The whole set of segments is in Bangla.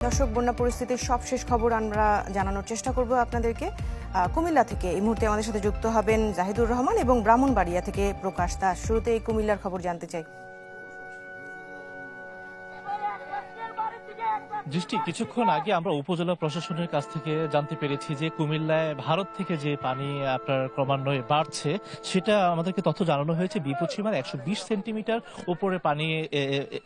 দর্শক, বন্যা পরিস্থিতির সবশেষ খবর আমরা জানানোর চেষ্টা করব আপনাদেরকে। কুমিল্লা থেকে এই মুহূর্তে আমাদের সাথে যুক্ত হবেন জাহিদুর রহমান এবং ব্রাহ্মণবাড়িয়া থেকে প্রকাশ দাস। শুরুতে এই কুমিল্লার খবর জানতে চাই। দৃষ্টি, কিছুক্ষণ আগে আমরা উপজেলা প্রশাসনের কাছ থেকে জানতে পেরেছি যে কুমিল্লায় ভারত থেকে যে পানি, আপনার ক্রমান্বয়ে বাড়ছে, সেটা আমাদেরকে তথ্য জানানো হয়েছে। বিপদ সীমার একশো বিশ সেন্টিমিটার উপরে পানি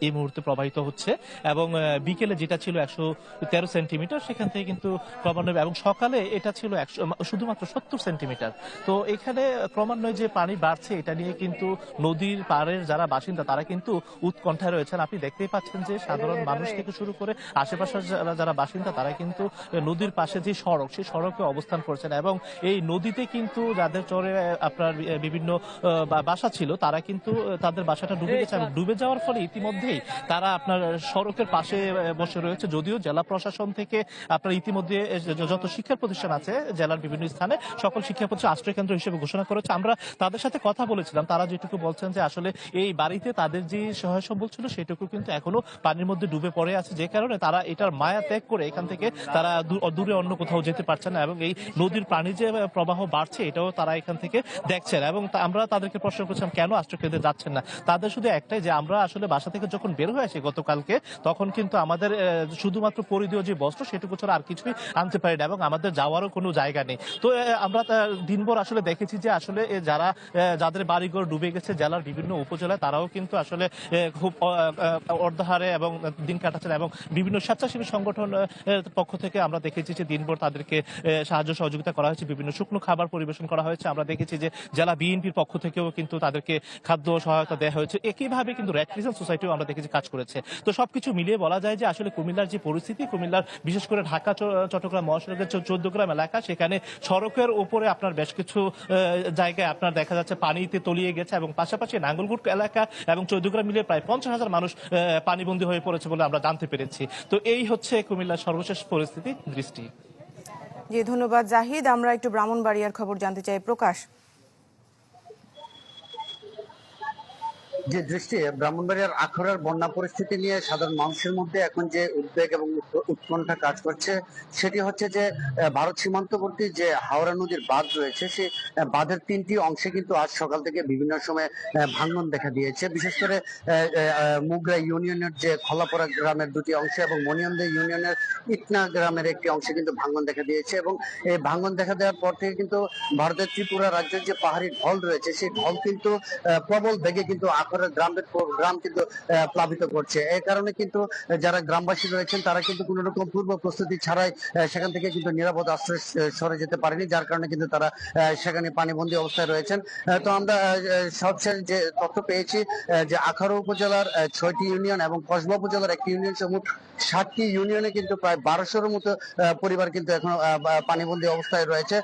এই মুহূর্তে প্রবাহিত হচ্ছে এবং বিকেলে যেটা ছিল একশো তেরো সেন্টিমিটার, সেখান থেকে কিন্তু ক্রমান্বয়ে এবং সকালে এটা ছিল একশো শুধুমাত্র সত্তর সেন্টিমিটার। তো এখানে ক্রমান্বয়ে যে পানি বাড়ছে, এটা নিয়ে কিন্তু নদীর পাড়ের যারা বাসিন্দা, তারা কিন্তু উৎকণ্ঠায় রয়েছেন। আপনি দেখতেই পাচ্ছেন যে সাধারণ মানুষ থেকে শুরু করে আশেপাশের যারা বাসিন্দা, তারা কিন্তু নদীর পাশে যে সড়ক, সেই সড়কে অবস্থান করছেন এবং এই নদীতে কিন্তু যাদের চরে আপনার বিভিন্ন বাসা ছিল, তারা কিন্তু তাদের বাসাটা ডুবে গেছে এবং ডুবে যাওয়ার ফলে ইতিমধ্যেই তারা আপনার সড়কের পাশে বসে রয়েছে। যদিও জেলা প্রশাসন থেকে আপনার ইতিমধ্যে যত শিক্ষা প্রতিষ্ঠান আছে, জেলার বিভিন্ন স্থানে সকল শিক্ষা প্রতিষ্ঠান আশ্রয় কেন্দ্র হিসেবে ঘোষণা করেছে। আমরা তাদের সাথে কথা বলেছিলাম। তারা যেটুকু বলছেন যে আসলে এই বাড়িতে তাদের যে সহায় সম্বল ছিল, সেটুকু কিন্তু এখনও পানির মধ্যে ডুবে পড়ে আছে। যে কারণে তারা এটার মায়া ত্যাগ করে এখান থেকে তারা দূরে অন্য কোথাও যেতে পারছে না এবং এই নদীর পানি যে প্রবাহ বাড়ছে এটাও তারা এখান থেকে দেখছেন এবং আমরা তাদেরকে প্রশ্ন করছিলাম, কেন আশ্রয় কেন্দ্রে যাচ্ছেন না? তাদের শুধু একটাই যে, আমরা আসলে বাসা থেকে যখন বের হয়ে আসি গতকালকে, তখন কিন্তু আমাদের শুধুমাত্র পরিধীয় যে বস্ত্র, সেটুকু ছাড়া আর কিছুই আনতে পারি না এবং আমাদের যাওয়ারও কোনো জায়গা নেই। তো আমরা দিনভর আসলে দেখেছি যে, আসলে যারা যাদের বাড়িঘর ডুবে গেছে জেলার বিভিন্ন উপজেলায়, তারাও কিন্তু আসলে খুব অর্ধাহারে এবং দিন কাটাচ্ছেন এবং বিভিন্ন স্বেচ্ছাসেবী সংগঠন পক্ষ থেকে আমরা দেখেছি যে দিনভর তাদেরকে সাহায্য সহযোগিতা করা হয়েছে। বিভিন্ন শুকনো খাবার পরিবেশন করা হয়েছে। আমরা দেখেছি যে জেলা বিএনপির পক্ষ থেকেও কিন্তু তাদেরকে খাদ্য সহায়তা দেওয়া হয়েছে। একইভাবে কিন্তু রেড ক্রিসেন্ট সোসাইটিও আমরা দেখেছি কাজ করেছে। তো সবকিছু মিলিয়ে বলা যায় যে আসলে কুমিল্লার যে পরিস্থিতি, কুমিল্লার বিশেষ করে ঢাকা চট্টগ্রাম, মহাসড়কের চোদ্দ গ্রাম এলাকা, সেখানে সড়কের উপরে আপনার বেশ কিছু জায়গায় আপনার দেখা যাচ্ছে পানিতে তলিয়ে গেছে এবং পাশাপাশি নাঙ্গলগুট এলাকা এবং চৌদ্দগ্রাম মিলিয়ে প্রায় পঞ্চাশ হাজার মানুষ পানিবন্দী হয়ে পড়েছে বলে আমরা জানতে পেরেছি। তো এই হচ্ছে কুমিল্লার সর্বশেষ পরিস্থিতি দৃষ্টি। জি, ধন্যবাদ, জাহিদ। আমরা একটু ব্রাহ্মণবাড়িয়ার খবর জানতে চাই। প্রকাশ। যে দৃষ্টি ব্রাহ্মণবাড়িয়ার আখড়ার বন্যা পরিস্থিতি নিয়ে সাধারণ মানুষের মধ্যে এখন যে উদ্বেগ এবং উৎকণ্ঠা কাজ করছে, সেটি হচ্ছে যে ভারত সীমান্তবর্তী যে হাওড়া নদীর বাঁধ রয়েছে, সেই বাঁধের তিনটি অংশে কিন্তু আজ সকাল থেকে বিভিন্ন সময় ভাঙন দেখা দিয়েছে। বিশেষ করে মুগরা ইউনিয়নের যে খলাপড়া গ্রামের দুটি অংশ এবং মনিয়ন্দে ইউনিয়নের ইটনা গ্রামের একটি অংশে কিন্তু ভাঙন দেখা দিয়েছে এবং এই ভাঙন দেখা দেওয়ার পর থেকে কিন্তু ভারতের ত্রিপুরা রাজ্যের যে পাহাড়ি ঢল রয়েছে, সেই ঢল কিন্তু প্রবল বেগে কিন্তু আখড়ার গ্রামের গ্রাম কিন্তু প্লাবিত করছে। এই কারণে কিন্তু যারা গ্রামবাসী রয়েছেন, তারা কিন্তু কোনো রকম পূর্ব প্রস্তুতি ছাড়াই সেখান থেকে কিন্তু নিরাপদ আশ্রয় সরে যেতে পারেনি, যার কারণে কিন্তু তারা সেখানে পানিবন্দী অবস্থায় রয়েছেন। তো আমরা সবশেষ যে তথ্য পেয়েছি যে আখাউড়া উপজেলার ছয়টি ইউনিয়ন এবং কসবা উপজেলার একটি ইউনিয়ন সহ মোট ষাটটি ইউনিয়নে কিন্তু প্রায় বারোশোর মতো পরিবার কিন্তু এখন পানিবন্দী অবস্থায় রয়েছে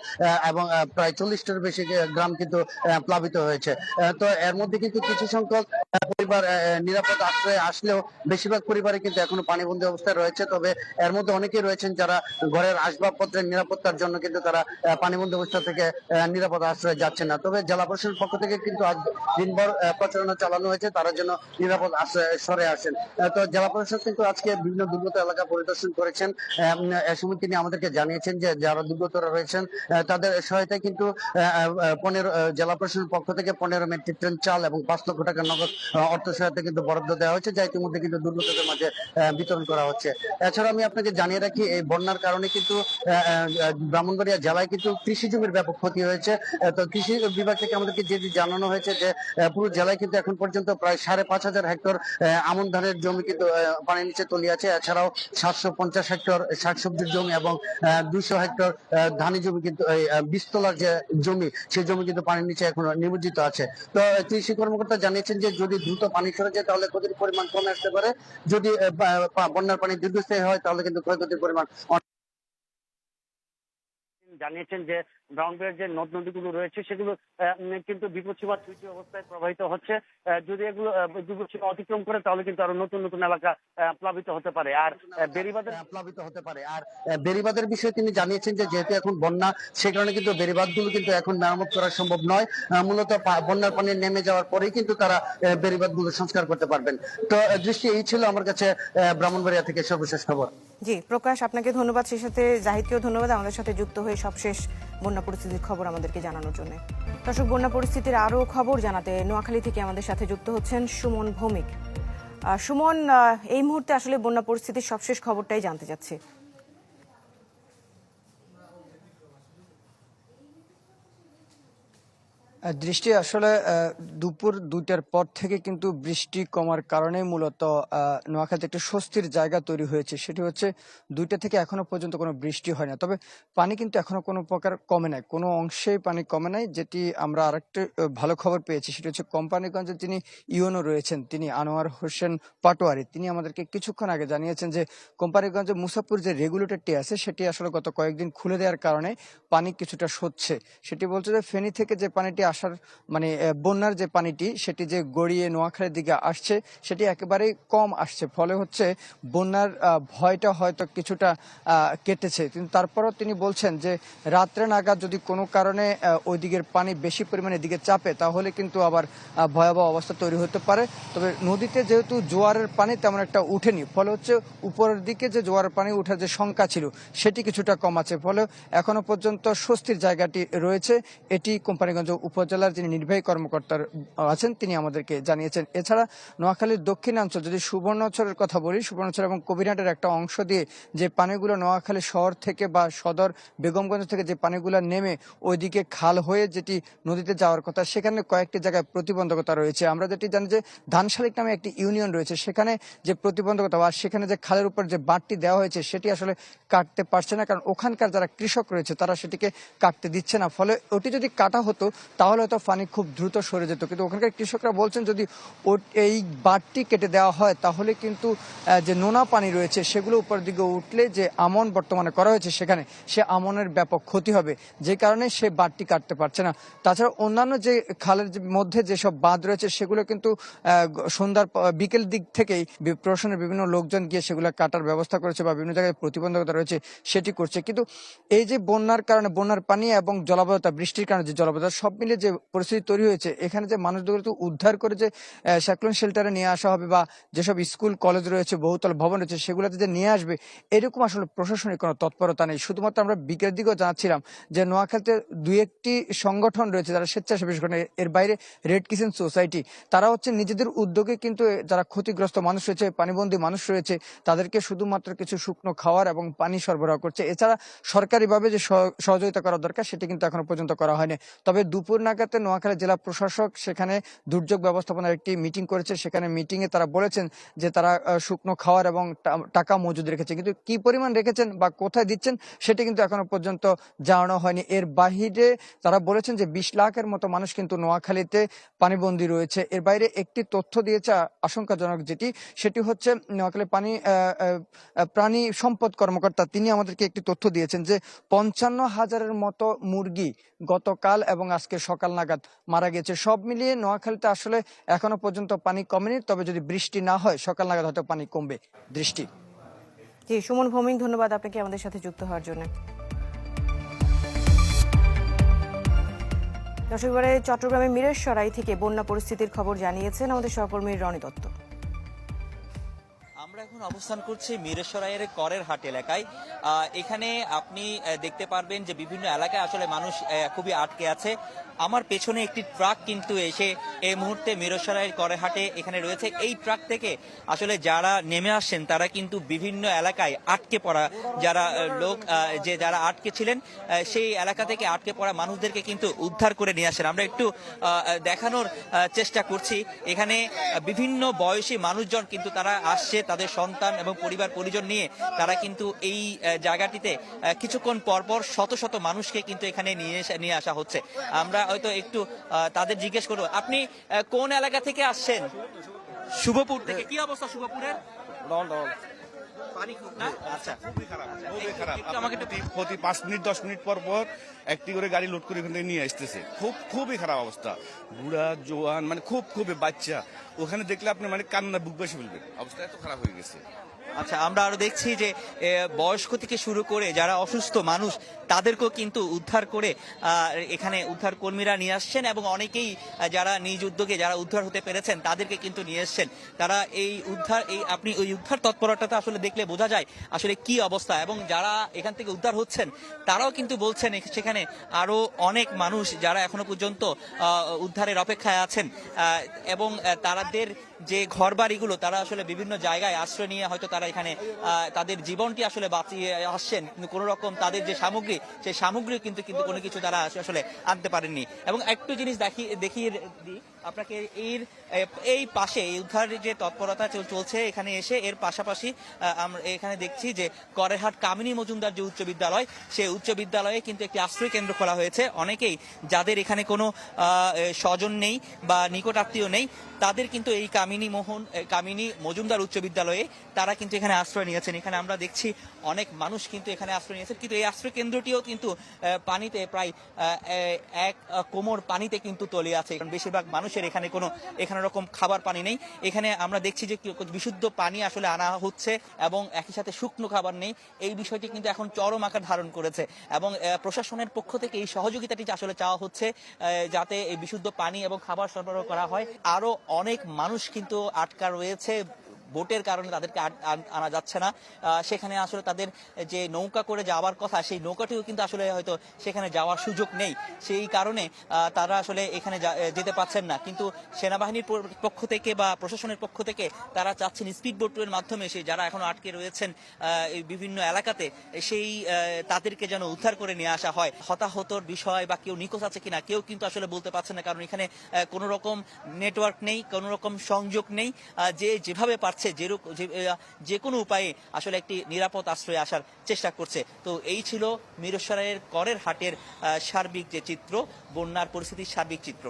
এবং প্রায় চল্লিশটার বেশি গ্রাম কিন্তু প্লাবিত হয়েছে। তো এর মধ্যে কিন্তু কিছু সংখ্যক uh, পরিবার নিরাপদ আশ্রয়ে আসলেও বেশিরভাগ পরিবারে কিন্তু এখনও পানিবন্দী অবস্থায় রয়েছে। তবে এর মধ্যে অনেকেই রয়েছেন যারা ঘরের আসবাবপত্রের নিরাপত্তার জন্য কিন্তু তারা পানিবন্দী অবস্থা থেকে নিরাপদ আশ্রয়ে যাচ্ছেন না। তবে জেলা প্রশাসনের পক্ষ থেকে কিন্তু আজ দিনভর প্রচারণা চালানো হয়েছে। তারা যেন নিরাপদ আশ্রয়ে সরে আসেন। তো জেলা প্রশাসন কিন্তু আজকে বিভিন্ন দুর্গত এলাকা পরিদর্শন করেছেন। এ সময় তিনি আমাদেরকে জানিয়েছেন যে যারা দুর্গতরা রয়েছেন তাদের সহায়তায় কিন্তু পনেরো জেলা প্রশাসনের পক্ষ থেকে পনেরো মেট্রিক টন চাল এবং পাঁচ লক্ষ টাকা নগদ অর্থ সহায়তা কিন্তু বরাদ্দ দেওয়া হয়েছে যা ইতিমধ্যে কিন্তু দুর্গতদের মাঝে বিতরণ করা হচ্ছে। এছাড়া আমি আপনাকে জানিয়ে রাখি, এই বন্যার কারণে কিন্তু ব্রাহ্মণবাড়িয়া জেলায় কিন্তু কৃষি জমির ব্যাপক ক্ষতি হয়েছে। তো কৃষি বিভাগ থেকে আমাদেরকে যেটি জানানো হয়েছে যে পুরো জেলায় কিন্তু এখন পর্যন্ত প্রায় সাড়ে পাঁচ হাজার হেক্টর আমন ধানের জমি কিন্তু পানির নিচে তলিয়ে আছে। এছাড়াও সাতশো পঞ্চাশ হেক্টর শাকসবজির জমি এবং দুইশো হেক্টর ধানি জমি কিন্তু বিস্তলার যে জমি সেই জমি কিন্তু পানির নিচে এখন নিমজ্জিত আছে। তো কৃষি কর্মকর্তা জানিয়েছেন যে, যদি দ্রুত পানি সরে যায়, তাহলে ক্ষতির পরিমাণ কমে আসতে পারে। যদি বন্যার পানি দীর্ঘস্থায়ী হয়, তাহলে কিন্তু ক্ষয়ক্ষতির পরিমাণ জানিয়েছেন যে ব্রাউনবের যে নদ নদীগুলো রয়েছে সেগুলো কিন্তু বিপদসীমা ছুটি অবস্থায় প্রবাহিত হচ্ছে। যদি এগুলো বিপদসীমা অতিক্রম করে তাহলে কিন্তু আরও নতুন নতুন এলাকা প্লাবিত হতে পারে। আর আহ, বেড়িবাঁধের প্লাবিত হতে পারে। আর বেড়িবাঁধের বিষয়ে তিনি জানিয়েছেন যে যেহেতু এখন বন্যা সে কারণে কিন্তু বেড়িবাঁধগুলো কিন্তু এখন মেরামত করা সম্ভব নয়। মূলত বন্যার পানি নেমে যাওয়ার পরেই কিন্তু তারা আহ, বেড়িবাঁধগুলো সংস্কার করতে পারবেন। তো দৃষ্টি এই ছিল আমার কাছে ব্রাহ্মণবাড়িয়া থেকে সর্বশেষ খবর। জি, প্রকাশ, আপনাকে ধন্যবাদ। সেই সাথে জাহিদকেও ধন্যবাদ। আমাদের সাথে যুক্ত হয়ে সবশেষ বন্যা পরিস্থিতির খবর আমাদেরকে জানানোর জন্য। দর্শক, বন্যা পরিস্থিতির আরও খবর জানাতে নোয়াখালী থেকে আমাদের সাথে যুক্ত হচ্ছেন সুমন ভৌমিক। সুমন এই মুহূর্তে আসলে বন্যা পরিস্থিতির সবশেষ খবরটাই জানতে চাচ্ছি। দৃষ্টি আসলে দুপুর দুইটার পর থেকে কিন্তু বৃষ্টি কমার কারণে মূলত নোয়াখালীতে একটা স্বস্তির জায়গা তৈরি হয়েছে। সেটি হচ্ছে দুইটা থেকে এখনও পর্যন্ত কোনো বৃষ্টি হয় না। তবে পানি কিন্তু এখনও কোনো প্রকার কমে নাই। কোনো অংশেই পানি কমে নাই, যেটি আমরা আরেকটা ভালো খবর পেয়েছি। সেটি হচ্ছে কোম্পানিগঞ্জে যিনি ইউনো রয়েছেন, তিনি আনোয়ার হোসেন পাটোয়ারি। তিনি আমাদেরকে কিছুক্ষণ আগে জানিয়েছেন যে, কোম্পানিগঞ্জে মুসাফুর যে রেগুলেটরটি আছে, সেটি আসলে গত কয়েকদিন খুলে দেওয়ার কারণে পানি কিছুটা সচ্ছে সেটি বলছে যে, ফেনী থেকে যে পানিটি আসার মানে বন্যার যে পানিটি, সেটি যে গড়িয়ে নোয়াখালীর দিকে আসছে, সেটি একেবারেই কম আসছে। ফলে হচ্ছে বন্যার ভয়টা হয়তো কিছুটা কেটেছে। কিন্তু তারপরও তিনি বলছেন যে, রাত্রে নাগাদ যদি কোনো কারণে ওই দিকের পানি বেশি পরিমাণে দিকে চাপে, তাহলে কিন্তু আবার ভয়াবহ অবস্থা তৈরি হতে পারে। তবে নদীতে যেহেতু জোয়ারের পানি তেমন একটা উঠেনি, ফলে হচ্ছে উপরের দিকে যে জোয়ারের পানি ওঠার যে সংখ্যা ছিল, সেটি কিছুটা কম আছে। ফলে এখনও পর্যন্ত স্বস্তির জায়গাটি রয়েছে। এটি কোম্পানিগঞ্জ উপজেলার যিনি নির্বাহী কর্মকর্তার আছেন, তিনি আমাদেরকে জানিয়েছেন। এছাড়া নোয়াখালীর দক্ষিণাঞ্চল, যদি সুবর্ণচরের কথা বলি সুবর্ণচর এবং কবিরহাটের একটা অংশ দিয়ে যে পানিগুলো নোয়াখালী শহর থেকে বা সদর বেগমগঞ্জ থেকে যে পানিগুলো নেমে ওইদিকে খাল হয়ে যেটি নদীতে যাওয়ার কথা, সেখানে কয়েকটি জায়গায় প্রতিবন্ধকতা রয়েছে। আমরা যেটি জানি যে ধানশালিক নামে একটি ইউনিয়ন রয়েছে, সেখানে যে প্রতিবন্ধকতা বা সেখানে যে খালের উপর যে বাঁটটি দেওয়া হয়েছে, সেটি আসলে কাটতে পারছে না, কারণ ওখানকার যারা কৃষক রয়েছে, তারা সেটিকে কাটতে দিচ্ছে না। ফলে ওটি যদি কাটা হতো তাহলে হয়তো পানি খুব দ্রুত সরে যেত। কিন্তু ওখানকার কৃষকরা বলছেন, যদি এই বাঁটটি কেটে দেওয়া হয়, তাহলে কিন্তু যে নোনা পানি রয়েছে, সেগুলো উপর দিকে উঠলে যে আমন বর্তমানে করা হয়েছে সেখানে, সে আমনের ব্যাপক ক্ষতি হবে। যে কারণে সে বাঁধটি কাটতে পারছে না। তাছাড়া অন্যান্য যে খালের মধ্যে যেসব বাঁধ রয়েছে, সেগুলো কিন্তু সন্ধ্যার বিকেল দিক থেকেই প্রশাসনের বিভিন্ন লোকজন গিয়ে সেগুলো কাটার ব্যবস্থা করেছে বা বিভিন্ন জায়গায় প্রতিবন্ধকতা রয়েছে, সেটি করছে। কিন্তু এই যে বন্যার কারণে, বন্যার পানি এবং জলাবদ্ধতা, বৃষ্টির কারণে যে জলাবদ্ধতা, সব মিলিয়ে যে পরিস্থিতি তৈরি হয়েছে, এখানে যে মানুষগুলো তো উদ্ধার করে যে স্যাক্লন শেল্টারে নিয়ে আসা হবে বা যেসব স্কুল, কলেজ রয়েছে, বহুতল ভবন রয়েছে, সেগুলোতে যে নিয়ে আসবে, এরকম আসলে প্রশাসনিক কোনো তৎপরতা নেই। শুধুমাত্র আমরা বিকেল দিকেও জানাচ্ছিলাম যে, নোয়াখালীতে দুই একটি সংগঠন রয়েছে যারা স্বেচ্ছাসেবী সংগঠন, এর বাইরে রেড কিচেন সোসাইটি। তারা হচ্ছে নিজেদের উদ্যোগে কিন্তু যারা ক্ষতিগ্রস্ত মানুষ রয়েছে, পানিবন্দী মানুষ রয়েছে, তাদেরকে শুধুমাত্র কিছু শুকনো খাওয়ার এবং পানি সরবরাহ করছে। এছাড়া সরকারিভাবে যে সহ- সহযোগিতা করা দরকার, সেটি কিন্তু এখনও পর্যন্ত করা হয়নি। তবে দুপুর নাগাদে নোয়াখালী জেলা প্রশাসক সেখানে দুর্যোগ ব্যবস্থাপনার একটি মিটিং করেছে। সেখানে মিটিং এ তারা বলেছেন যে তারা শুকনো খাওয়ার এবং টাকা মজুদ রেখেছে কিন্তু কি পরিমাণ রেখেছেন বা কোথায় দিচ্ছেন সেটি কিন্তু এখনও পর্যন্ত জানানো হয়নি। এর বাহিরে তারা বলেছেন যে বিশ লাখের মতো মানুষ কিন্তু নোয়াখালীতে পানিবন্দী রয়েছে। এর বাইরে একটি তথ্য দিয়েছে আশঙ্কাজনক যেটি, সেটি হচ্ছে নোয়াখালী পানি প্রাণী সম্পদ কর্মকর্তা তিনি আমাদেরকে একটি তথ্য দিয়েছেন যে পঞ্চান্ন হাজারের মতো মুরগি গতকাল এবং আজকে সকাল নাগাদ মারা গেছে সব মিলিয়ে নোয়াখালীতে আসলে এখনও পর্যন্ত পানি কমেনি, তবে যদি বৃষ্টি না হয়, সকাল নাগাদ হয়তো পানি কমবে। দৃষ্টি। জি, সুমন ভৌমিক, ধন্যবাদ আপনাকে আমাদের সাথে যুক্ত হওয়ার জন্য। দর্শক চট্টগ্রামের মিরেশ্বরাই থেকে বন্যা পরিস্থিতির খবর জানিয়েছেন আমাদের সহকর্মী রনি দত্ত। আমরা এখন অবস্থান করছি মিরেশ্বরাইয়ের করের হাট এলাকায়। এখানে আপনি দেখতে পারবেন যে বিভিন্ন এলাকায় আসলে মানুষ খুবই আটকে আছে। আমার পেছনে একটি ট্রাক কিন্তু এসে এই মুহূর্তে মিরেশ্বরাইয়ের করের হাটে এখানে রয়েছে। এই ট্রাক থেকে আসলে যারা নেমে আসছেন, তারা কিন্তু বিভিন্ন এলাকায় আটকে পড়া যারা লোক যে যারা আটকে ছিলেন সেই এলাকা থেকে আটকে পড়া মানুষদেরকে কিন্তু উদ্ধার করে নিয়ে আসেন। আমরা একটু দেখানোর চেষ্টা করছি। এখানে বিভিন্ন বয়সী মানুষজন কিন্তু তারা আসছে, তাদের সন্তান এবং পরিবার পরিজন নিয়ে তারা কিন্তু এই জায়গাটিতে কিছুক্ষণ পরপর শত শত মানুষকে কিন্তু এখানে নিয়ে নিয়ে আসা হচ্ছে। আমরা হয়তো একটু তাদের জিজ্ঞেস করব। আপনি কোন এলাকা থেকে আসছেন? শুভপুর থেকে। কি অবস্থা শুভপুরের? পানি খুব না? আচ্ছা খুবই খারাপ খুবই খারাপ। আমাকে একটু- প্রতি- পাঁচ মিনিট দশ মিনিট পর পর একটি করে গাড়ি লোড করে এখান থেকে নিয়ে আসতেছে। খুব খুবই খারাপ অবস্থা। বুড়া জোয়ান মানে খুব খুবই বাচ্চা। ওখানে দেখলে আপনি মানে কান্না বুক বেশি ফেলবেন। অবস্থা এত খারাপ হয়ে গেছে। আচ্ছা আমরা আরও দেখছি যে বয়স্ক থেকে শুরু করে যারা অসুস্থ মানুষ, তাদেরকেও কিন্তু উদ্ধার করে এখানে উদ্ধার কর্মীরা নিয়ে আসছেন এবং অনেকেই যারা নিজ উদ্যোগে যারা উদ্ধার হতে পেরেছেন, তাদেরকে কিন্তু নিয়ে এসছেন। তারা এই উদ্ধার, এই আপনি ওই উদ্ধার তৎপরতাটা আসলে দেখলে বোঝা যায় আসলে কি অবস্থা এবং যারা এখান থেকে উদ্ধার হচ্ছেন, তারাও কিন্তু বলছেন সেখানে আরও অনেক মানুষ যারা এখনও পর্যন্ত উদ্ধারের অপেক্ষায় আছেন এবং তারাদের যে ঘর বাড়িগুলো তারা আসলে বিভিন্ন জায়গায় আশ্রয় নিয়ে হয়তো তারা এখানে আহ, তাদের জীবনটি আসলে বাঁচিয়ে আসছেন। কিন্তু কোনো রকম তাদের যে সামগ্রী সেই সামগ্রী কিন্তু কিন্তু কোনো কিছু তারা আসলে আনতে পারেননি। এবং একটু জিনিস দেখিয়ে দেখিয়ে দিই আপনাকে এর এই পাশে এই উদ্ধার যে তৎপরতা চলছে এখানে এসে এর পাশাপাশি আমরা এখানে দেখছি যে করেহাট কামিনী মজুমদার যে উচ্চ বিদ্যালয় সেই উচ্চ বিদ্যালয়ে কিন্তু একটি আশ্রয় কেন্দ্র খোলা হয়েছে। অনেকেই যাদের এখানে কোনো স্বজন নেই বা নিকট আত্মীয় নেই তাদের কিন্তু এই কামিনী মোহন কামিনী মজুমদার উচ্চ বিদ্যালয়ে তারা কিন্তু এখানে আশ্রয় নিয়েছেন। এখানে আমরা দেখছি অনেক মানুষ কিন্তু এখানে আশ্রয় নিয়েছেন। কিন্তু এই আশ্রয় কেন্দ্রটিও কিন্তু পানিতে প্রায় এক কোমর পানিতে কিন্তু তলে আছে। কারণ বেশিরভাগ মানুষের এখানে কোনো, এখানে রকম খাবার পানি নেই। এখানে আমরা দেখছি যে বিশুদ্ধ পানি আসলে আনা হচ্ছে এবং একই সাথে শুকনো খাবার নেই। এই বিষয়টি কিন্তু এখন চরম আকার ধারণ করেছে এবং প্রশাসনের পক্ষ থেকে এই সহযোগিতাটি আসলে চাওয়া হচ্ছে যাতে এই বিশুদ্ধ পানি এবং খাবার সরবরাহ করা হয়, আরও অনেক মানুষ কিন্তু আটকা রয়েছে। বোটের কারণে তাদেরকে আনা যাচ্ছে না। সেখানে আসলে তাদের যে নৌকা করে যাওয়ার কথা, সেই নৌকাটিও কিন্তু আসলে হয়তো সেখানে যাওয়ার সুযোগ নেই। সেই কারণে তারা আসলে এখানে যেতে পারছেন না। কিন্তু সেনাবাহিনীর পক্ষ থেকে বা প্রশাসনের পক্ষ থেকে তারা চাচ্ছেন স্পিড বোটের মাধ্যমে, সেই যারা এখন আটকে রয়েছেন বিভিন্ন এলাকাতে, সেই তাদেরকে যেন উদ্ধার করে নিয়ে আসা হয়। হতাহতর বিষয় বা কেউ নিখোঁজ আছে কিনা, কেউ কিন্তু আসলে বলতে পারছে না। কারণ এখানে কোনো রকম নেটওয়ার্ক নেই কোনো রকম সংযোগ নেই। যে যেভাবে পারছে যেরকম যে কোনো উপায়ে আসলে একটি নিরাপদ আশ্রয়ে আসার চেষ্টা করছে। তো এই ছিল মিরসরাইয়ের করের হাটের সার্বিক যে চিত্র, বন্যার পরিস্থিতির সার্বিক চিত্র।